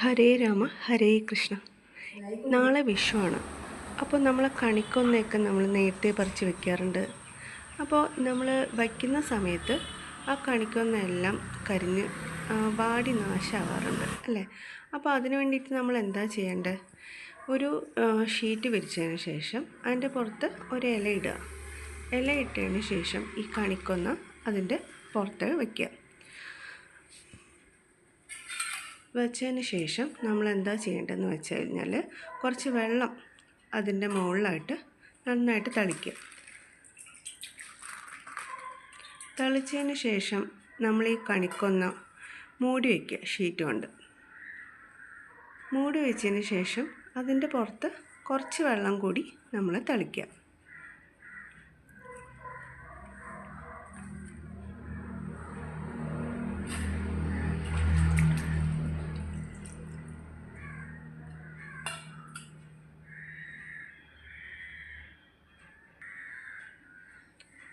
ഹരേ രാമ ഹരേ കൃഷ്ണ. നാളെ വിഷുവാണ്. അപ്പോൾ നമ്മൾ കണിക്കൊന്നയൊക്കെ നമ്മൾ നേരത്തെ പറിച്ച് വെക്കാറുണ്ട്. അപ്പോൾ നമ്മൾ വയ്ക്കുന്ന സമയത്ത് ആ കണിക്കൊന്നയെല്ലാം കരിഞ്ഞ് വാടി നാശമാവാറുണ്ട് അല്ലേ? അപ്പോൾ അതിന് വേണ്ടിയിട്ട് നമ്മൾ എന്താ ചെയ്യേണ്ടത്? ഒരു ഷീറ്റ് വിരിച്ചതിന് ശേഷം അതിന്റെ പുറത്ത് ഒരു ഇല ഇടുക. ഇല ഇട്ടതിന് ശേഷം ഈ കണിക്കൊന്ന അതിന്റെ പുറത്ത് വയ്ക്കുക വെച്ചതിന് ശേഷം നമ്മൾ എന്താ ചെയ്യേണ്ടതെന്ന് വെച്ച് കഴിഞ്ഞാൽ കുറച്ച് വെള്ളം അതിന്റെ മുകളിലായിട്ട് നന്നായിട്ട് തളിക്കുക. തളിച്ചതിന് ശേഷം നമ്മൾ ഈ കണിക്കൊന്ന മൂടി വയ്ക്കുക ഷീറ്റ് കൊണ്ട്. മൂടി വെച്ചതിന് ശേഷം അതിന്റെ പുറത്ത് കുറച്ച് വെള്ളം കൂടി നമ്മൾ തളിക്കുക.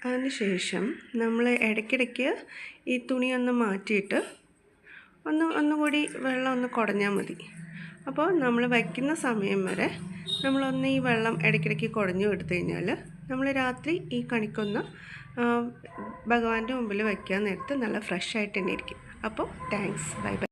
അതിന് ശേഷം നമ്മൾ ഇടയ്ക്കിടയ്ക്ക് ഈ തുണി ഒന്ന് മാറ്റിയിട്ട് ഒന്ന് ഒന്നുകൂടി വെള്ളം ഒന്ന് കുടഞ്ഞാൽ മതി. അപ്പോൾ നമ്മൾ വയ്ക്കുന്ന സമയം വരെ നമ്മളൊന്ന് ഈ വെള്ളം ഇടയ്ക്കിടയ്ക്ക് കുടഞ്ഞു എടുത്തു കഴിഞ്ഞാൽ നമ്മൾ രാത്രി ഈ കണിക്കൊന്ന് ഭഗവാന്റെ മുമ്പിൽ വയ്ക്കാൻ നേരത്ത് നല്ല ഫ്രഷ് ആയിട്ട് തന്നെ ഇരിക്കും. അപ്പോൾ താങ്ക്സ്. Bye bye.